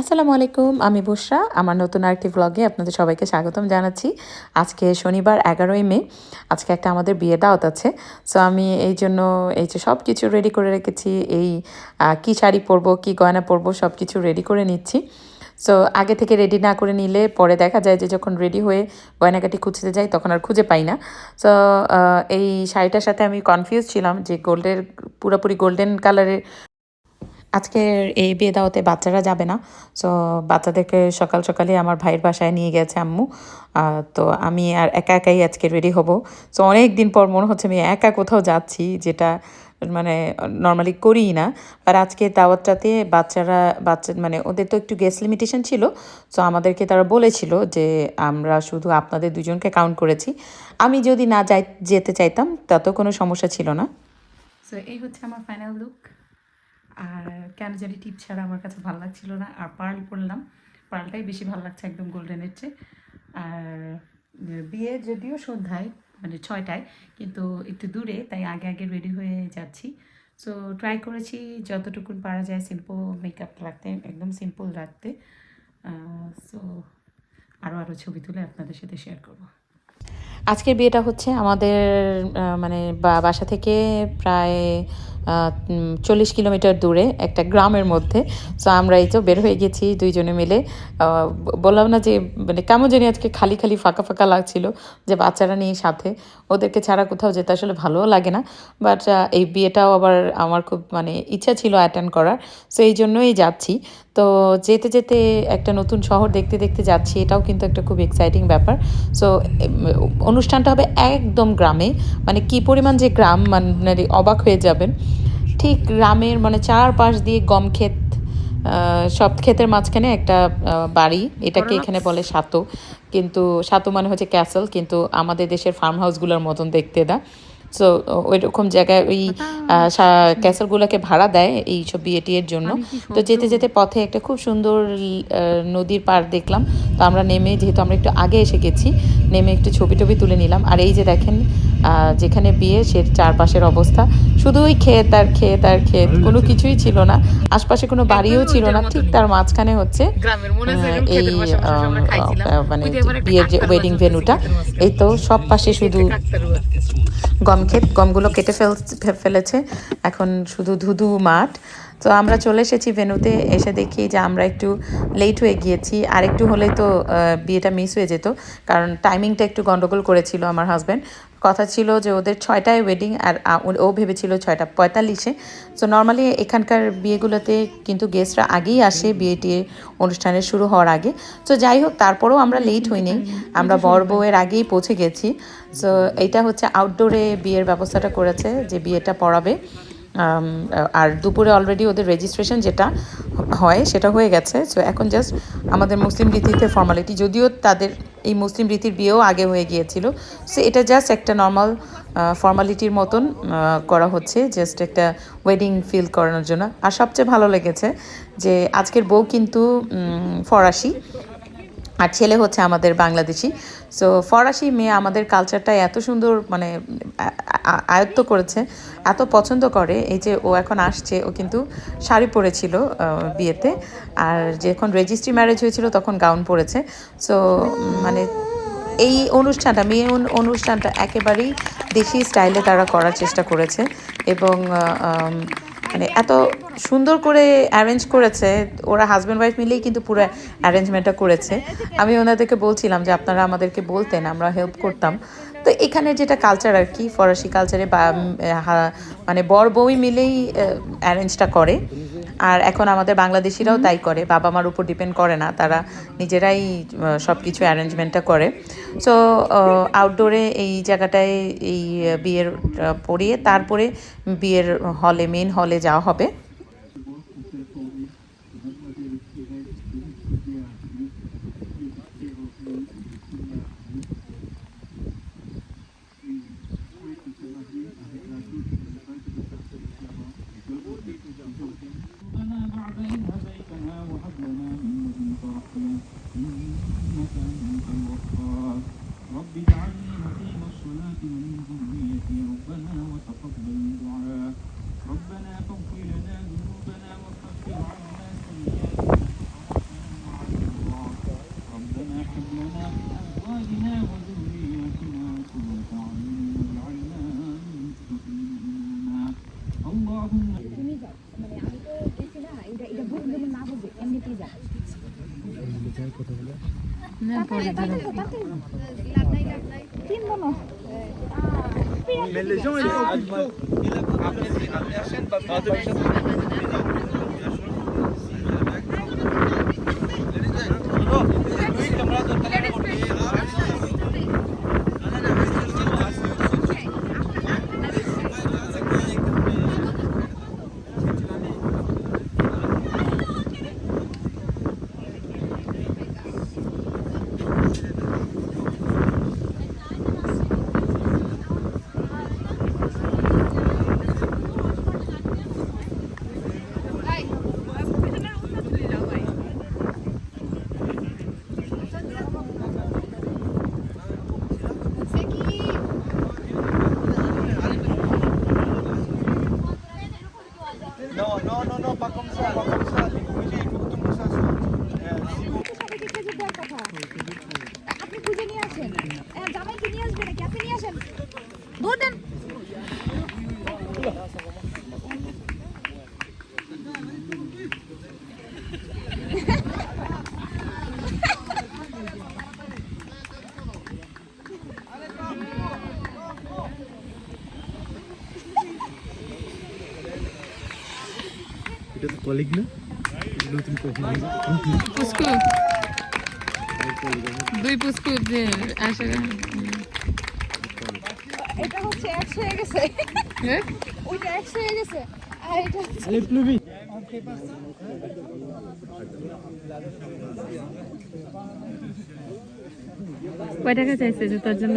আসসালামু আলাইকুম, আমি বুসরা। আমার নতুন আরেকটি ভ্লগে আপনাদের সবাইকে স্বাগতম জানাচ্ছি। আজকে শনিবার, এগারোই মে। আজকে একটা আমাদের বিয়ে দাওয়াত আছে। সো আমি এই জন্য এই যে সব কিছু রেডি করে রেখেছি। এই কী শাড়ি পরবো, কী গয়না পরবো সব কিছু রেডি করে নিচ্ছি। সো আগে থেকে রেডি না করে নিলে পরে দেখা যায় যে যখন রেডি হয়ে গয়নাকাটি খুঁজতে যাই, তখন আর খুঁজে পাই না। সো এই শাড়িটার সাথে আমি কনফিউজ ছিলাম যে গোল্ডের পুরোপুরি গোল্ডেন কালারের আজকের এই বিয়ে দাওয়াতে বাচ্চারা যাবে না। সো বাচ্চাদেরকে সকাল সকালে আমার ভাইয়ের বাসায় নিয়ে গেছে আম্মু। তো আমি আর একা একাই আজকে রেডি হব। সো অনেক দিন পর মনে হচ্ছে আমি একা কোথাও যাচ্ছি, যেটা মানে নর্মালি করিই না। আর আজকে দাওয়াতটাতে বাচ্চারা, বাচ্চা মানে ওদের তো একটু গ্যাস লিমিটেশন ছিল। সো আমাদেরকে তারা বলেছিল যে, আমরা শুধু আপনাদের দুজনকে কাউন্ট করেছি। আমি যদি না যাই, যেতে চাইতাম, তাতেও কোনো সমস্যা ছিল না। সো এই হচ্ছে আমার ফাইনাল লুক আর কেন জানি টিপ ছাড়া আমার কাছে ভালো লাগছিল না। আর পার্ল পরলাম পার্লটাই বেশি ভালো লাগছে একদম গোল্ডেনের চেয়ে। আর বিয়ে যদিও সন্ধ্যায় মানে ছয়টায়, কিন্তু একটু দূরে, তাই আগে আগে রেডি হয়ে যাচ্ছি। সো ট্রাই করেছি যতটুকু পারা যায় সিম্পল মেকআপ রাখতে, একদম সিম্পল রাখতে। সো আরও আরও ছবি তুলে আপনাদের সাথে শেয়ার করব। আজকের বিয়েটা হচ্ছে আমাদের মানে বাসা থেকে প্রায় চল্লিশ কিলোমিটার দূরে একটা গ্রামের মধ্যে। সো আমরা এই তো বের হয়ে গেছি দুইজনে মিলে। বললাম না যে মানে কেমন জানি আজকে খালি খালি ফাঁকা ফাঁকা লাগছিল যে বাচ্চারা নিয়ে সাথে। ওদেরকে ছাড়া কোথাও যেতে আসলে ভালোও লাগে না। বাট এই বিয়েটাও আবার আমার খুব মানে ইচ্ছা ছিল অ্যাটেন্ড করার। সো এই জন্যই যাচ্ছি। তো, যেতে যেতে একটা নতুন শহর দেখতে দেখতে যাচ্ছি, এটাও কিন্তু একটা খুব এক্সাইটিং ব্যাপার। সো অনুষ্ঠানটা হবে একদম গ্রামে। মানে কি পরিমাণ যে গ্রাম মানে অবাক হয়ে যাবেন। ঠিক গ্রামের মানে চারপাশ দিয়ে গম ক্ষেত সব ক্ষেতের মাঝখানে একটা বাড়ি। এটাকে এখানে বলে সাতো। কিন্তু সাতো মানে হচ্ছে ক্যাসেল কিন্তু আমাদের দেশের ফার্ম হাউসগুলোর মতন দেখতে দা সো ওই রকম জায়গায় ওই ক্যাসেলগুলোকে ভাড়া দেয় এই সব বিয়ে টিয়ের জন্য। তো যেতে যেতে পথে একটা খুব সুন্দর আহ, নদীর পার দেখলাম। তো আমরা নেমে যেহেতু আমরা একটু আগে এসে গেছি নেমে একটু ছবি টবি তুলে নিলাম। আর এই যে দেখেন আহ, যেখানে বিয়ে সে চারপাশের অবস্থা। শুধু ওই ক্ষেত আর ক্ষেত আর ক্ষেত কোনো কিছুই ছিল না। আশপাশে কোনো বাড়িও ছিল না। ঠিক তার মাঝখানে হচ্ছে মনে এই মানে বিয়ের যে ওয়েডিং ভেনুটা এই তো সব পাশে শুধু গম ক্ষেত গমগুলো কেটে ফেল ফেলেছে। এখন শুধু ধুধু মাঠ। তো আমরা চলে এসেছি ভেনুতে, এসে দেখি যে আমরা একটু লেট হয়ে গিয়েছি। আর একটু হলে তো বিয়েটা মিস হয়ে যেত, কারণ টাইমিংটা একটু গন্ডগোল করেছিল আমার হাজব্যান্ড কথা ছিল যে ওদের ছয়টায় ওয়েডিং আর ও- ভেবেছিল ছয়টা পঁয়তাল্লিশে। সো নর্মালি এখানকার বিয়েগুলোতে কিন্তু গেস্টরা আগেই আসে, বিয়ে অনুষ্ঠানের শুরু হওয়ার আগে। তো যাই হোক, তারপরেও আমরা লেট হইনি। আমরা বর বউয়ের আগেই পৌঁছে গেছি। সো এইটা হচ্ছে আউটডোরে বিয়ের ব্যবস্থাটা করেছে, যে বিয়েটা পড়াবে। আর দুপুরে অলরেডি ওদের রেজিস্ট্রেশন যেটা হয়, সেটা হয়ে গেছে। সো এখন জাস্ট আমাদের মুসলিম রীতিতে ফর্মালিটি যদিও তাদের এই মুসলিম রীতির বিয়েও আগে হয়ে গিয়েছিল। সো এটা জাস্ট একটা নর্মাল ফর্মালিটির মতন করা হচ্ছে জাস্ট একটা ওয়েডিং ফিল করানোর জন্য। আর সবচেয়ে ভালো লেগেছে যে আজকের বউ কিন্তু ফরাসি। আর ছেলে হচ্ছে আমাদের বাংলাদেশি। সো ফরাসি মেয়ে আমাদের কালচারটা এত সুন্দর মানে আয়ত্ত করেছে, এত পছন্দ করে। এই যে ও এখন আসছে, ও কিন্তু শাড়ি পরেছিল বিয়েতে। আর যখন রেজিস্ট্রি ম্যারেজ হয়েছিল, তখন গাউন পরেছে। সো মানে এই অনুষ্ঠানটা, মেয়ে অনুষ্ঠানটা একেবারেই দেশি স্টাইলে তারা করার চেষ্টা করেছে। এবং মানে এত সুন্দর করে অ্যারেঞ্জ করেছে, ওরা হাজব্যান্ড ওয়াইফ মিলেই কিন্তু পুরো অ্যারেঞ্জমেন্টটা করেছে। আমি ওনাদেরকে বলছিলাম যে আপনারা আমাদেরকে বলতেন, আমরা হেল্প করতাম। তো এখানে যেটা কালচার আর কি, ফরাসি কালচারে মানে বর বউই মিলেই অ্যারেঞ্জটা করে। আর এখন আমাদের বাংলাদেশিরাও তাই করে বাবা মার উপর ডিপেন্ড করে না তারা নিজেরাই সব কিছু অ্যারেঞ্জমেন্টটা করে। সো আউটডোরে এই জায়গাটায় এই বিয়ের পড়িয়ে পরিয়ে তারপরে বিয়ের হলে মেন হলে যাওয়া হবে। Mais les gens, ils Non, এটা তো কলিগ না? নতুন দুই পুস্কু যে আসে এটা হচ্ছে এক্স হয়ে গেছে। হ্যাঁ? ওইটা এক্স হয়ে গেছে। আর এটা হচ্ছে Allez, কয় টাকা চাইছে জুতার জন্য?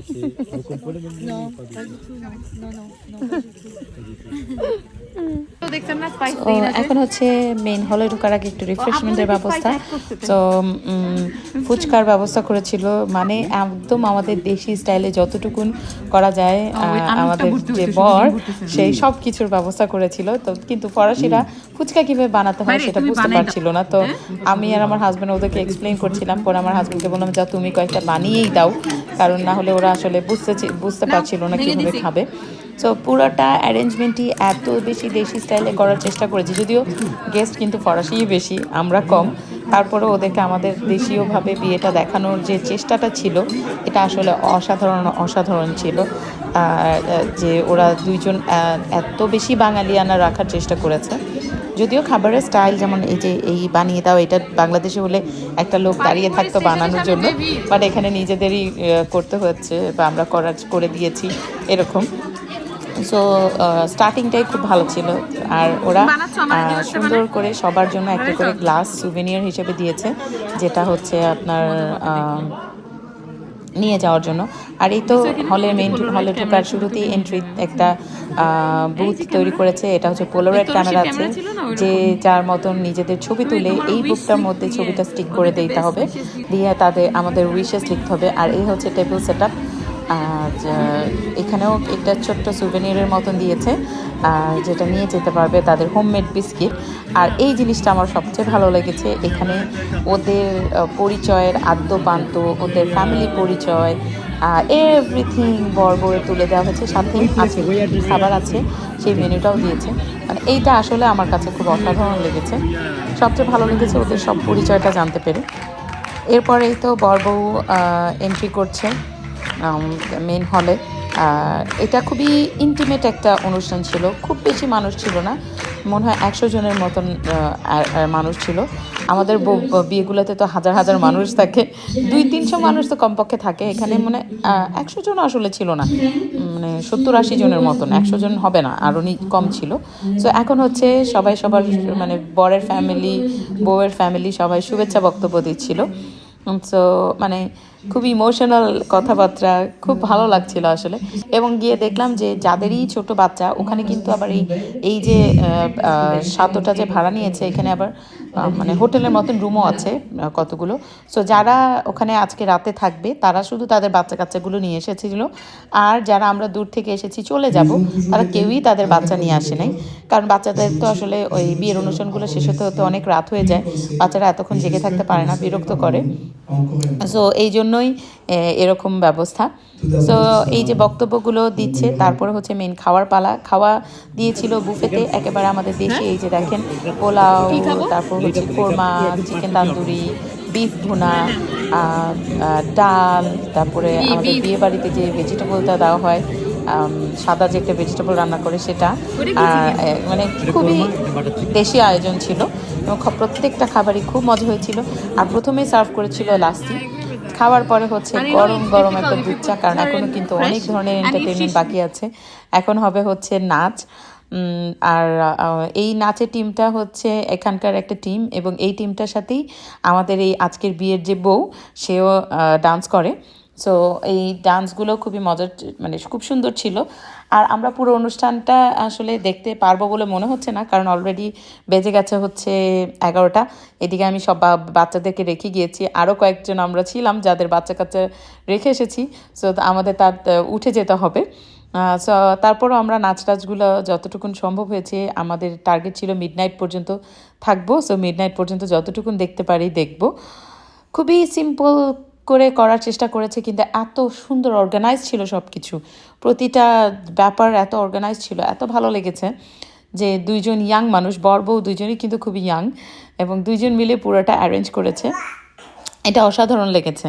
আছে Vous comprenez même Non, pas du tout. তো দেখছেন না স্পাইস তো এখন হচ্ছে মেইন হলে ঢোকার আগে একটু রিফ্রেশমেন্টের ব্যবস্থা। তো ফুচকার ব্যবস্থা করেছিল। মানে একদম আমাদের দেশি স্টাইলে যতটুকুন করা যায় আমাদের যে বর সেই সব কিছুর ব্যবস্থা করেছিল। তো কিন্তু ফরাসিরা ফুচকা কীভাবে বানাতে হয় সেটা বুঝতে। পারছিল না। তো আমি আর আমার হাজবেন্ড ওদেরকে এক্সপ্লেইন করছিলাম। পরে আমার হাজবেন্ডকে বললাম যা তুমি কয়েকটা বানিয়েই দাও। কারণ না হলে ওরা আসলে বুঝতে বুঝতে পারছিল না কীভাবে খাবে। সো পুরোটা অ্যারেঞ্জমেন্টই এত বেশি দেশি স্টাইলে করার চেষ্টা করেছি। যদিও গেস্ট কিন্তু ফরাসিই বেশি আমরা কম। তারপরে ওদেরকে আমাদের দেশীয়ভাবে বিয়েটা দেখানোর যে চেষ্টাটা ছিল এটা আসলে অসাধারণ অসাধারণ ছিল। আর যে ওরা দুইজন এত বেশি বাঙালিয়ানা রাখার চেষ্টা করেছে। যদিও খাবারের স্টাইল যেমন এই যে এই বানিয়ে দাও এটা বাংলাদেশে হলে একটা লোক দাঁড়িয়ে থাকতো বানানোর জন্য। বাট এখানে নিজেদেরই করতে হচ্ছে বা আমরা করার করে দিয়েছি এরকম। সো স্টার্টিংটাই খুব ভালো ছিল। আর ওরা সুন্দর করে সবার জন্য একটা করে গ্লাস সুভেনিয়ার হিসেবে দিয়েছে যেটা হচ্ছে আপনার নিয়ে যাওয়ার জন্য। আর এই তো হলের মেইন হলে ঢোকার শুরুতেই এন্ট্রি একটা বুথ তৈরি করেছে। এটা হচ্ছে পোলোরাইড ক্যামেরা আছে যে যার মতন নিজেদের ছবি তুলে এই বুকটার মধ্যে ছবিটা স্টিক করে দিতে হবে। দিয়ে। তাদের আমাদের উইশেস লিখতে হবে। আর এই হচ্ছে টেবিল সেট এখানেও একটা ছোট্ট সুভেনিরের মতন দিয়েছে আর যেটা নিয়ে যেতে পারবে তাদের হোমমেড বিস্কিট আর এই জিনিসটা আমার সবচেয়ে ভালো লেগেছে, এখানে ওদের পরিচয়ের আদ্যপান্ত, ওদের ফ্যামিলি পরিচয় এভরিথিং বড় তুলে দেওয়া হয়েছে, সাথে আছে, খাবার আছে, সেই মেনুটাও দিয়েছে। মানে এইটা আসলে আমার কাছে খুব অসাধারণ লেগেছে। সবচেয়ে ভালো লেগেছে ওদের সব পরিচয়টা জানতে পেরে। এরপরেই তো বড়বউ এন্ট্রি করছে। মেন হলে এটা খুবই ইন্টিমেট একটা অনুষ্ঠান ছিল। খুব বেশি মানুষ ছিল না। মনে হয় একশো জনের মতন মানুষ ছিল। আমাদের বিয়েগুলোতে তো হাজার হাজার মানুষ থাকে। দুই, তিনশো মানুষ তো কমপক্ষে থাকে। এখানে মানে একশো জন আসলে ছিল না। মানে সত্তর, আশি জনের মতন। একশো জন হবে না। আরও কম ছিল। তো এখন হচ্ছে সবাই সবার মানে বরের ফ্যামিলি বউয়ের ফ্যামিলি সবাই শুভেচ্ছা বক্তব্য দিচ্ছিল। সো মানে খুব ইমোশনাল কথাবার্তা, খুব ভালো লাগছিল আসলে। এবং গিয়ে দেখলাম যে যাদেরই ছোট বাচ্চা, ওখানে কিন্তু আবার এই এই যে সাতটা যে ভাড়া নিয়েছে এখানে আবার মানে হোটেলের মতন রুমও আছে কতগুলো। সো যারা ওখানে আজকে রাতে থাকবে তারা শুধু তাদের বাচ্চা কাচ্চাগুলো নিয়ে এসেছিল। আর যারা আমরা দূর থেকে এসেছি চলে যাব তারা কেউই তাদের বাচ্চা নিয়ে আসে নাই। কারণ বাচ্চাদের তো আসলে ওই বিয়ের অনুষ্ঠানগুলো শেষ হতে হতে অনেক রাত হয়ে যায়। বাচ্চারা এতক্ষণ জেগে থাকতে পারে না বিরক্ত করে। সো এই জন্যই এরকম ব্যবস্থা। সো এই যে বক্তব্যগুলো দিচ্ছে তারপরে হচ্ছে মেন খাওয়ার পালা। খাওয়া দিয়েছিল বুফেতে একেবারে আমাদের দেশে এই যে দেখেন পোলাও তারপর হচ্ছে কোরমা চিকেন তান্দুরি বিফ ভুনা আহ, আহ, ডাল তারপরে আমাদের বিয়ে। বাড়িতে যে ভেজিটেবলটা দেওয়া হয় সাদা যে একটা ভেজিটেবল রান্না করে সেটা আর মানে খুবই দেশি আয়োজন ছিল এবং প্রত্যেকটা খাবারই খুব মজা হয়েছিল। আর প্রথমেই সার্ভ করেছিল লাস্টি। খাওয়ার পরে হচ্ছে গরম গরম একটা দুধ চা কারণ এখনও কিন্তু অনেক ধরনের এন্টারটেনমেন্ট বাকি আছে। এখন হবে হচ্ছে নাচ। আর এই নাচের টিমটা হচ্ছে এখানকার একটা টিম এবং এই টিমটার সাথেই আমাদের এই আজকের বিয়ের যে বউ, সেও ডান্স করে। সো এই ডান্সগুলো খুবই মজার মানে খুব সুন্দর ছিল। আর আমরা পুরো অনুষ্ঠানটা আসলে দেখতে পারব বলে মনে হচ্ছে না, কারণ অলরেডি বেজে গেছে হচ্ছে এগারোটা। এদিকে আমি সব বাচ্চাদেরকে রেখে গিয়েছি। আরও কয়েকজন আমরা ছিলাম যাদের বাচ্চা কাচ্চা রেখে এসেছি। সো আমাদের তার উঠে যেতে হবে। সো আমরা নাচ টাচগুলো যতটুকুন সম্ভব হয়েছে, আমাদের টার্গেট ছিল মিডনাইট পর্যন্ত থাকব সো মিডনাইট পর্যন্ত যতটুকুন দেখতে পারি দেখব। খুবই সিম্পল করে করার চেষ্টা করেছে, কিন্তু এত সুন্দর অর্গানাইজ ছিল সব কিছু প্রতিটা ব্যাপার এত অর্গানাইজ ছিল, এত ভালো লেগেছে যে দুইজন ইয়াং মানুষ বর বউ দুইজনই কিন্তু খুবই ইয়াং এবং দুইজন মিলে পুরোটা অ্যারেঞ্জ করেছে। এটা অসাধারণ লেগেছে।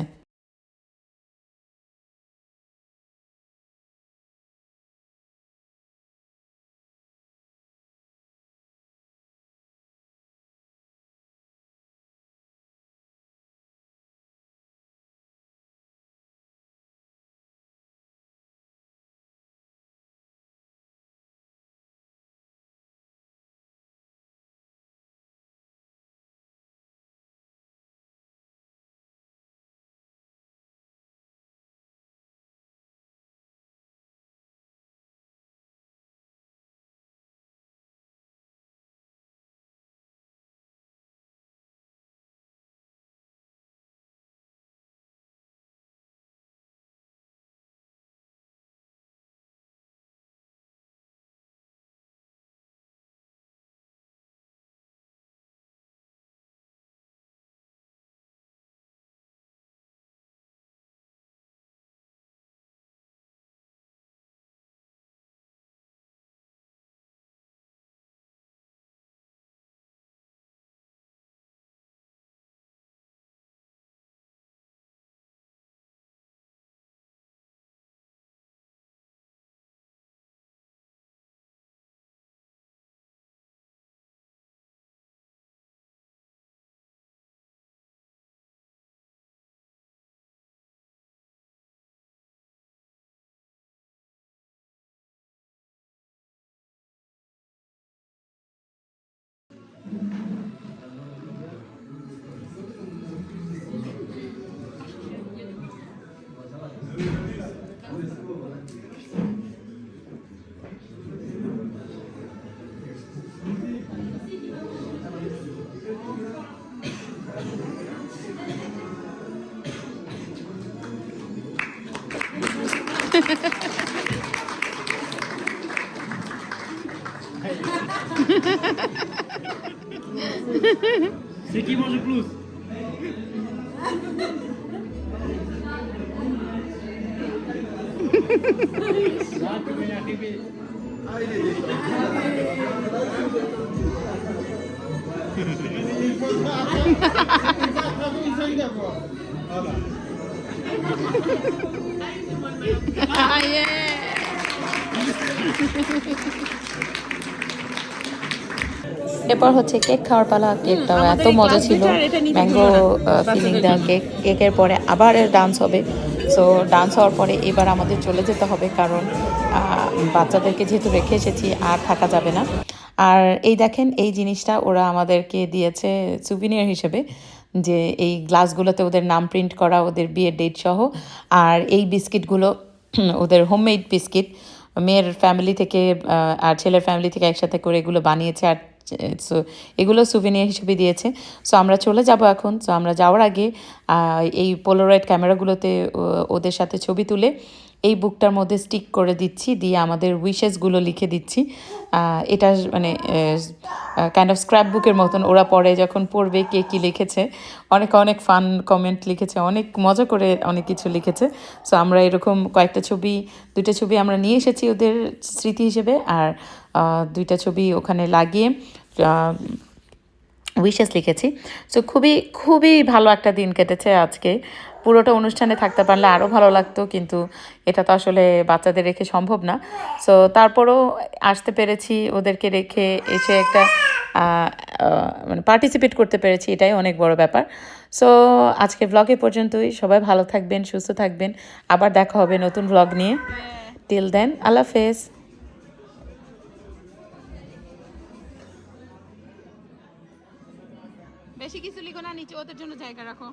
Ki może plus? Ah, yeah! এরপর হচ্ছে কেক খাওয়ার পালা কেকটাও এত মজা ছিল। ম্যাঙ্গো ফিলিং দেওয়া কেক কেকের পরে আবার ডান্স হবে। সো ডান্স হওয়ার পরে এবার আমাদের চলে যেতে হবে কারণ বাচ্চাদেরকে যেহেতু রেখে এসেছি আর থাকা যাবে না। আর এই দেখেন এই জিনিসটা ওরা আমাদেরকে দিয়েছে সুভিনিয়ার হিসেবে যে এই গ্লাসগুলোতে ওদের নাম প্রিন্ট করা ওদের বিয়ের ডেট সহ। আর এই বিস্কিটগুলো ওদের হোমমেড বিস্কিট মেয়ের ফ্যামিলি থেকে আর ছেলের ফ্যামিলি থেকে একসাথে করে এগুলো বানিয়েছে। আর সো এগুলো সুভিনিয়ার হিসেবে দিয়েছে। সো আমরা চলে যাব এখন। সো আমরা যাওয়ার আগে এই পোলোরয়েড ক্যামেরাগুলোতে ওদের সাথে ছবি তুলে এই বুকটার মধ্যে স্টিক করে দিচ্ছি, দিয়ে আমাদের উইশেসগুলো লিখে দিচ্ছি। এটা মানে কাইন্ড অফ স্ক্র্যাপ বুকের মতন ওরা পরে যখন পড়বে কে কী লিখেছে। অনেক অনেক ফান কমেন্ট লিখেছে, অনেক মজা করে অনেক কিছু লিখেছে। সো আমরা এরকম কয়েকটা ছবি, দুইটা ছবি আমরা নিয়ে এসেছি ওদের স্মৃতি হিসেবে, আর দুইটা ছবি ওখানে লাগিয়ে উইশেস লিখেছি। সো খুবই খুবই ভালো একটা দিন কেটেছে আজকে। পুরোটা অনুষ্ঠানে থাকতে পারলে আরও ভালো লাগতো, কিন্তু এটা তো আসলে বাচ্চাদের রেখে সম্ভব না। সো তারপরও আসতে পেরেছি, ওদেরকে রেখে এসে একটা মানে পার্টিসিপেট করতে পেরেছি, এটাই অনেক বড় ব্যাপার। সো আজকে ব্লগে পর্যন্তই। সবাই ভালো থাকবেন, সুস্থ থাকবেন। আবার দেখা হবে নতুন ব্লগ নিয়ে। টিল দেন আল্লাহ হাফেজ। বেশি কিছু লিখো না নিচে ওদের জন্য জায়গা রাখো।